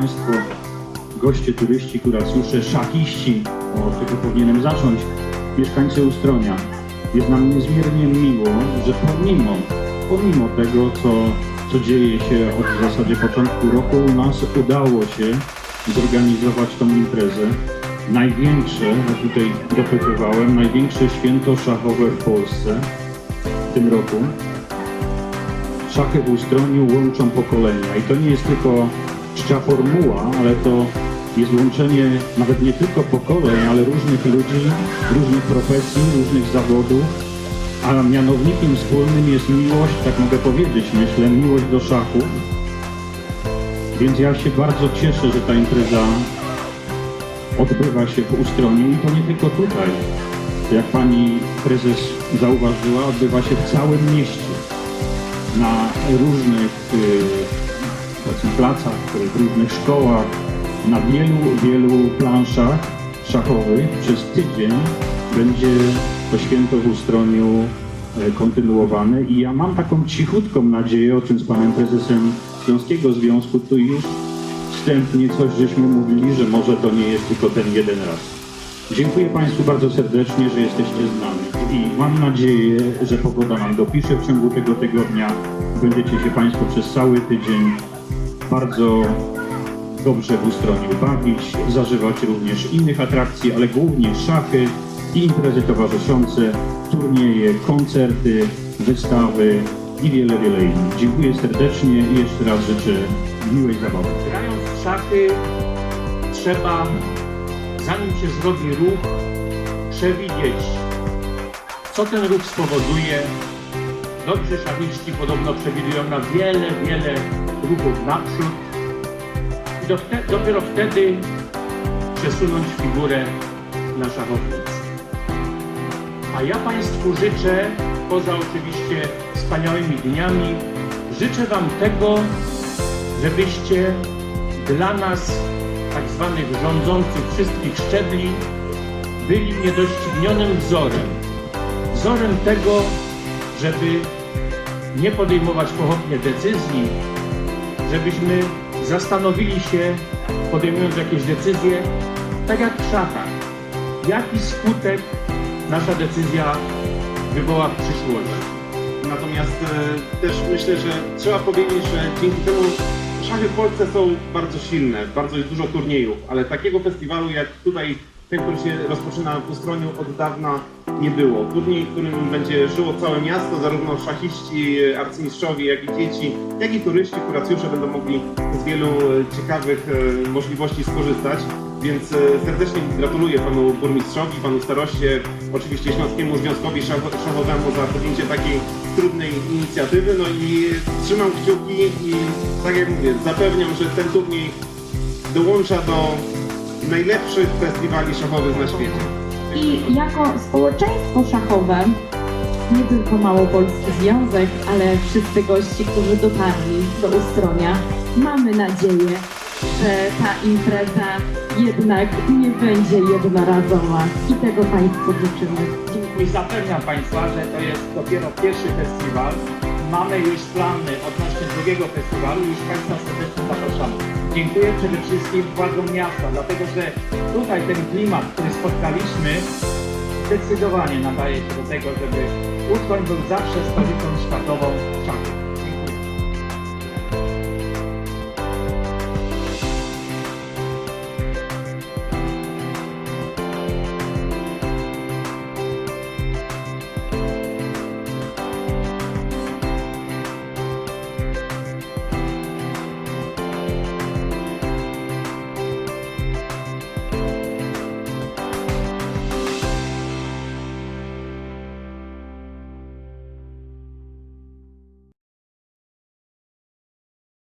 Państwo, goście, turyści, kuracjusze, szachiści, od czego powinienem zacząć, mieszkańcy Ustronia. Jest nam niezmiernie miło, że pomimo, pomimo tego, co, co dzieje się od w zasadzie początku roku, u nas udało się zorganizować tą imprezę. Największe, ja tutaj dopytywałem, największe święto szachowe w Polsce w tym roku. Szachy w Ustroniu łączą pokolenia i to nie jest tylko czcza formuła, ale to jest łączenie nawet nie tylko pokoleń, ale różnych ludzi, różnych profesji, różnych zawodów, a mianownikiem wspólnym jest miłość, tak mogę powiedzieć, myślę, miłość do szachów. Więc ja się bardzo cieszę, że ta impreza odbywa się w Ustroniu i to nie tylko tutaj. Jak pani prezes zauważyła, odbywa się w całym mieście na różnych y, placach, w różnych szkołach, na wielu, wielu planszach szachowych przez tydzień będzie to święto w Ustroniu e, kontynuowane i ja mam taką cichutką nadzieję, o czym z panem prezesem Śląskiego Związku tu już wstępnie coś żeśmy mówili, że może to nie jest tylko ten jeden raz. Dziękuję Państwu bardzo serdecznie, że jesteście z nami i mam nadzieję, że pogoda nam dopisze w ciągu tego tygodnia. Będziecie się Państwo przez cały tydzień bardzo dobrze w Ustroniu bawić, zażywać również innych atrakcji, ale głównie szachy imprezy towarzyszące, turnieje, koncerty, wystawy i wiele, wiele innych. Dziękuję serdecznie i jeszcze raz życzę miłej zabawy. Grając w szachy trzeba, zanim się zrobi ruch, przewidzieć, co ten ruch spowoduje. Dobrzy szachiści podobno przewidują na wiele, wiele ruchów naprzód i do, dopiero wtedy przesunąć figurę na szachownicy. A ja Państwu życzę, poza oczywiście wspaniałymi dniami, życzę Wam tego, żebyście dla nas, tak zwanych rządzących wszystkich szczebli, byli niedoścignionym wzorem. Wzorem tego, żeby nie podejmować pochopnie decyzji, żebyśmy zastanowili się, podejmując jakieś decyzje, tak jak w szachach, jaki skutek nasza decyzja wywoła w przyszłości. Natomiast e, też myślę, że trzeba powiedzieć, że dzięki temu szachy w Polsce są bardzo silne, bardzo jest dużo turniejów, ale takiego festiwalu jak tutaj ten, który się rozpoczyna w Ustroniu od dawna nie było. Turniej, w którym będzie żyło całe miasto, zarówno szachiści, arcymistrzowie, jak i dzieci, jak i turyści, kuracjusze będą mogli z wielu e, ciekawych e, możliwości skorzystać. Więc e, serdecznie gratuluję panu burmistrzowi, panu staroście, oczywiście Śląskiemu Związkowi Szach- Szachowemu za podjęcie takiej trudnej inicjatywy. No i trzymam kciuki i tak jak mówię, zapewniam, że ten turniej dołącza do najlepszych festiwali szachowych na świecie. I jako społeczeństwo szachowe, nie tylko Małopolski Związek, ale wszyscy gości, którzy dotarli do Ustronia, mamy nadzieję, że ta impreza jednak nie będzie jednorazowa i tego Państwu życzymy. I zapewniam Państwa, że to jest dopiero pierwszy festiwal. Mamy już plany odnośnie drugiego festiwalu i już Państwa serdecznie zapraszamy. Dziękuję przede wszystkim władzom miasta, dlatego że tutaj ten klimat, który spotkaliśmy, zdecydowanie nadaje się do tego, żeby Uskoń był zawsze stolicą światową szachów.